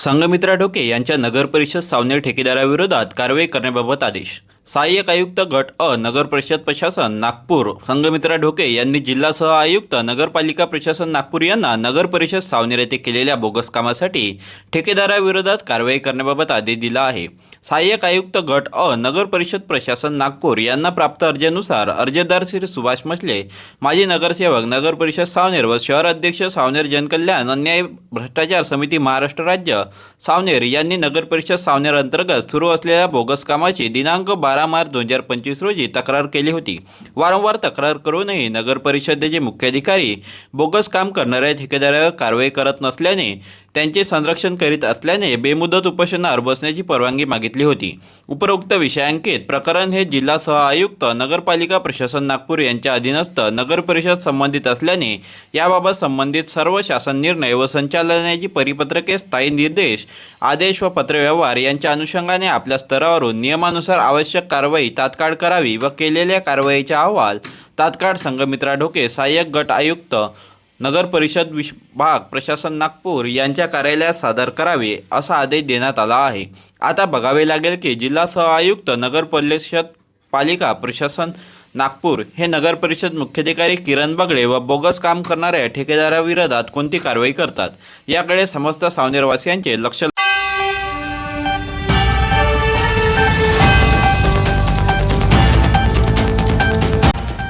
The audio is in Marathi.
संघमित्रा ढोके यांच्या नगरपरिषद सावनेर ठेकेदाराविरोधात कारवाई करण्याबाबत आदेश सहाय्यक आयुक्त गट अ नगर परिषद प्रशासन नागपूर. संगमित्रा ढोके यांनी जिल्हा सह आयुक्त नगरपालिका प्रशासन नागपूर यांना नगर परिषद सावनेर येथे केलेल्या बोगस कामासाठी ठेकेदाराविरोधात कारवाई करण्याबाबत आदेश दिला आहे. सहाय्यक आयुक्त गट अ नगर परिषद प्रशासन नागपूर यांना प्राप्त अर्जानुसार अर्जदार श्री सुभाष मसले माजी नगरसेवक नगर परिषद सावनेर व शहर अध्यक्ष सावनेर जनकल्याण अन्याय भ्रष्टाचार समिती महाराष्ट्र राज्य सावनेर यांनी नगर परिषद सावनेर अंतर्गत सुरू असलेल्या बोगस कामाची दिनांक बारा मार्च दोन हजार पंचवीस रोजी तक्रार केली होती. वारंवार तक्रार करूनही नगर परिषदेचे मुख्याधिकारी बोगस काम करणाऱ्या ठेकेदारावर कारवाई करत नसल्याने त्यांचे संरक्षण करीत असल्याने बेमुदत उपोषणावर बसण्याची परवानगी मागितली होती. उपरोक्त विषयांकित प्रकरण हे जिल्हा सह आयुक्त नगरपालिका प्रशासन नागपूर यांच्या अधीनस्थ नगर परिषद संबंधित असल्याने याबाबत संबंधित सर्व शासन निर्णय व संचालनाची परिपत्रके स्थायी निर्देश आदेश व पत्रव्यवहार यांच्या अनुषंगाने आपल्या स्तरावरून नियमानुसार आवश्यक कारवाई तात्काळ करावी व केलेल्या कारवाईचा अहवाल तात्काळ संघमित्रा ढोके सहाय्यक गट आयुक्त नगर परिषद विभाग प्रशासन नागपूर यांच्या कार्यालयात सादर करावे असा आदेश देण्यात आला आहे. आता बघावे लागेल की जिल्हा सह आयुक्त नगर परिषद पालिका प्रशासन नागपूर हे नगर परिषद मुख्याधिकारी किरण बगडे व बोगस काम करणाऱ्या ठेकेदाराविरोधात कोणती कारवाई करतात? याकडे समस्त सावनेरवासियांचे लक्ष